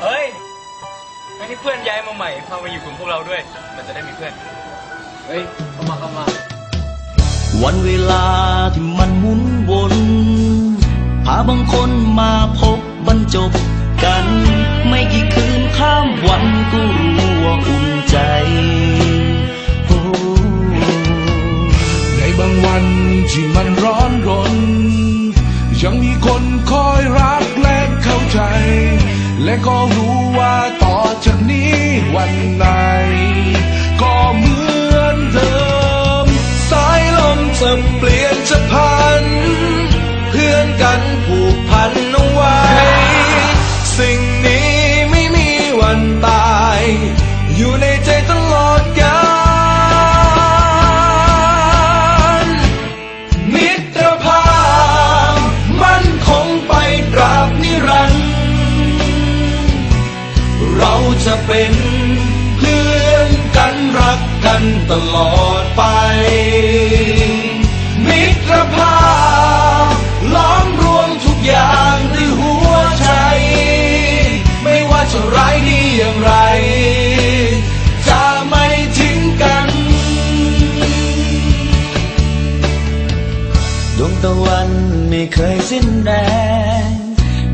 เฮ้ยงั้นที่เพื่อนย้ายมาใหม่พามาอยู่กลุ่มพวกเราด้วย มันจะได้มีเพื่อน เฮ้ยเข้ามาเข้ามา วันเวลาที่มันหมุนวนพาบางคนมาพบบรรจบกัน ไม่กี่คืนข้ามวันก็รู้ว่าอุ่นใจโอ้ในบางวันที่มันร้อนรน ยังมีคนคอยรักและเข้าใจ และก็รู้ว่าต่อจากนี้วันไหน ก็เหมือนเดิม สายลมจะเปลี่ยนจะพัน เพื่อนกันผูกพันเอาไว้ สิ่งนี้ไม่มีวันตาย อยู่ใน จะเป็นเพื่อนกันรักกันตลอดไป มิตรภาพล้อมรวมทุกอย่างด้วยหัวใจ ไม่ว่าจะร้ายดีอย่างไร จะไม่ทิ้งกัน ดวงตะวันไม่เคยสิ้นแรง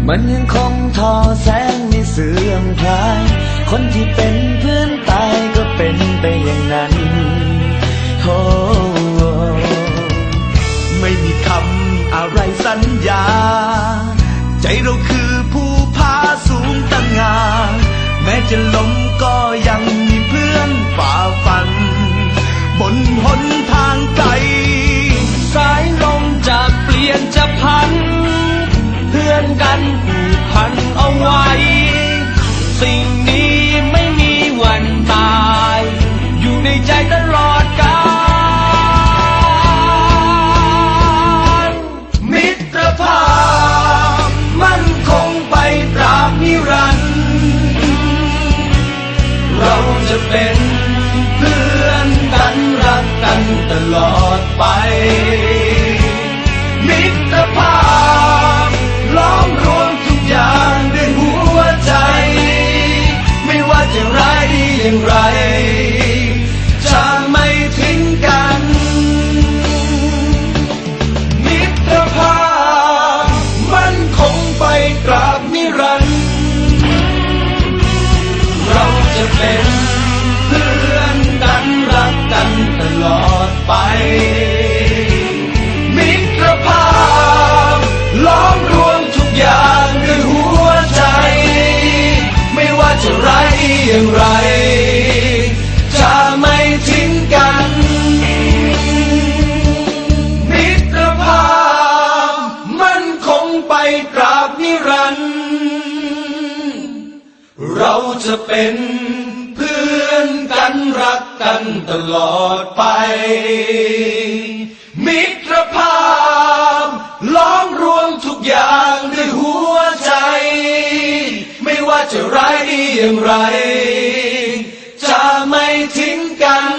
มันยังคงทอแสงไม่เสื่อมคลาย คนที่เป็นเพื่อนตายก็เป็นไปอย่างนั้นโอ้ไม่มีคำอะไรสัญญา ใจเราคือผู้พาสูงตั้งงาน แม้จะล้มก็ยังมีเพื่อนฝ่าฟัน บนหนทางไกลสายลมจะเปลี่ยนจะพัน เพื่อนกันผูกพัน ตลอดกาล อย่างไร จะไม่ทิ้งกัน มิตรภาพมันคงไปตราบนิรันดร์เราจะเป็นเพื่อนกันรักกันตลอดไป มิตรภาพล้อมรวมทุกอย่างด้วยหัวใจ ไม่ว่าจะร้ายดีอย่างไร ทิ้